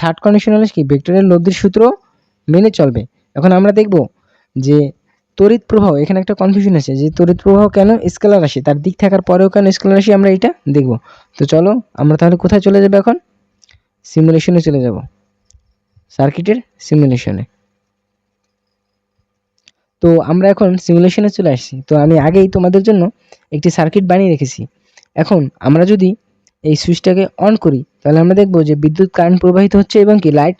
Third condition হলো কি? ভেক্টরের লব্ধির সূত্র মেনে চলবে। এখন আমরা দেখব যে তড়িৎ প্রবাহ, এখানে একটা কনফিউশন আছে যে তড়িৎ প্রবাহ কেন স্কেলার রাশি তার দিক থাকার পরেও কেন স্কেলার রাশি আমরা এটা দেখব। তো চলো, আমরা তাহলে কোথায় চলে যাব এখন? সিমুলেশনে চলে যাব। সার্কিটের সিমুলেশনে তো আমরা এখন সিমুলেশনে চলে আসছি। তো আমি আগেই তোমাদের জন্য একটি সার্কিট বানিয়ে রেখেছি। এখন আমরা যদি এই সুইচটাকে অন করি, তাহলে আমরা দেখব যে বিদ্যুৎ কারেন্ট প্রবাহিত হচ্ছে এবং কি লাইট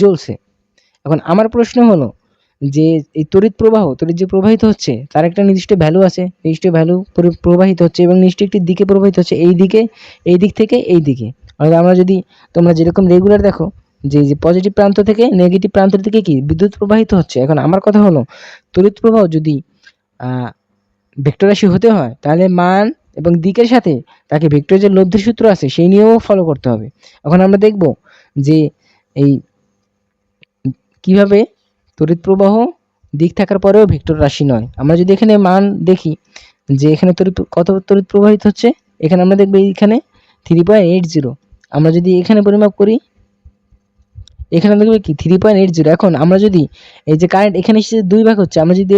জ্বলছে। এখন আমার প্রশ্ন হলো যে এই তড়িৎ প্রবাহ, তড়িৎ যে প্রবাহিত হচ্ছে, তার একটা নির্দিষ্ট ভ্যালু আছে। নির্দিষ্ট ভ্যালু প্রবাহিত হচ্ছে এবং নির্দিষ্ট একটি দিকে প্রবাহিত হচ্ছে, এই দিকে, এই দিক থেকে, এই দিকে। অর্থাৎ আমরা যদি, তোমরা যেরকম রেগুলার দেখো, যে যে পজিটিভ প্রান্ত থেকে নেগেটিভ প্রান্ত থেকে কি বিদ্যুৎ প্রবাহিত হচ্ছে। এখন আমার কথা হলো, তড়িৎ প্রবাহ যদি ভেক্টর রাশি হতে হয়, তাহলে মান এবং দিকের সাথে তাকে ভেক্টর যে লব্ধির সূত্র আছে সেই নিয়েও ফলো করতে হবে। এখন আমরা দেখব যে এই কীভাবে তড়িৎ প্রবাহ দিক থাকার পরেও ভেক্টর রাশি নয়। আমরা যদি এখানে মান দেখি যে এখানে তড়িৎ কত তড়িৎ প্রবাহিত হচ্ছে, এখানে আমরা দেখব এইখানে থ্রি পয়েন্ট এইট জিরো আমরা যদি এখানে পরিমাপ করি, এখানে দেখবে কি থ্রি পয়েন্ট এইট জিরো এখন আমরা যদি এই যে কারেন্ট এখানে এসে দুই ভাগ হচ্ছে, আমরা যদি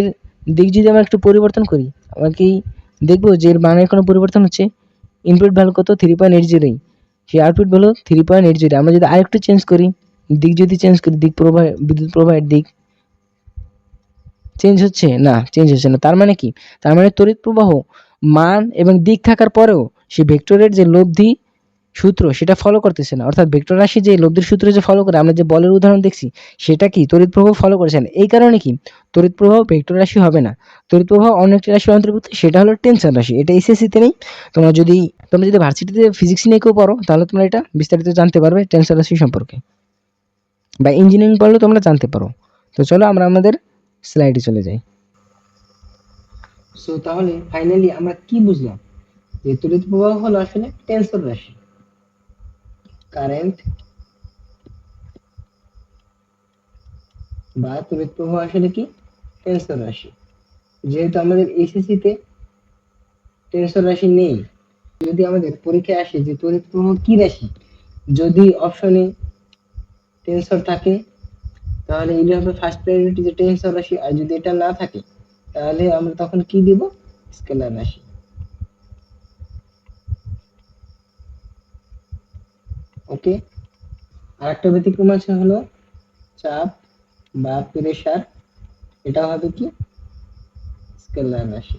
দিক যদি আমরা একটু পরিবর্তন করি, আমরা কি দেখব যে এর মানের কোনো পরিবর্তন হচ্ছে। ইনপুট ভ্যালু কত? থ্রি পয়েন্ট এইট জিরোই সেই output value three point eight zero আমরা যদি আরেকটু চেঞ্জ করি, দিক যদি চেঞ্জ করি, দিক প্রবাহ বিদ্যুৎ প্রবাহের দিক চেঞ্জ হচ্ছে? না চেঞ্জ হচ্ছে না। তার মানে কি? তার মানে তড়িৎ প্রবাহ মান এবং দিক থাকার পরেও সেই ভেক্টরের যে লব্ধি সূত্র সেটা ফলো করতেছে না। অর্থাৎ ভেক্টর রাশি যে লব্ধির সূত্র যে ফলো করে, আমরা যে বলের উদাহরণ দেখছি, সেটা কি তড়িৎ প্রবাহ ফলো করেছে না? এই কারণে কি? তড়িৎ প্রবাহ ভেক্টর রাশি হবে না। তড়িৎ প্রবাহ অন্য একটি রাশির অন্তর্ভুক্ত, সেটা হলো টেনশন রাশি। এটা এসএসসিতে নেই। তোমরা যদি তোমরা যদি ভার্সিটিতে ফিজিক্স নিয়ে কেউ পড়ো, তাহলে তোমরা এটা বিস্তারিত জানতে পারবে টেনশন রাশি সম্পর্কে। বা ইঞ্জিনিয়ারিং পড়লেও তোমরা জানতে পারো। তো চলো আমরা আমাদের স্লাইডে চলে যাই। সো তাহলে ফাইনালি আমরা কি বুঝলাম? যে তড়িৎ প্রবাহ হলো আসলে টেনসর রাশি। কারেন্ট বা তড়িৎ প্রবাহ আসলে কি? টেনসর রাশি। যেহেতু আমাদের এইচএসসি তে টেনসর রাশি নেই, যদি আমাদের পরীক্ষায় আসে যে তড়িৎ প্রবাহ কি রাশি, যদি অপশনে টেনসর থাকে, তাহলে এটা হবে ফার্স্ট প্রায়োরিটি যে টেনসর রাশি, আর যদি এটা না থাকে, তাহলে আমরা তখন কি দিব? স্কেলার রাশি। ওকে? আর একটা ব্যতিক্রম আছে হলো চাপ বা প্রেশার এটা হবে কি? স্কেলার রাশি।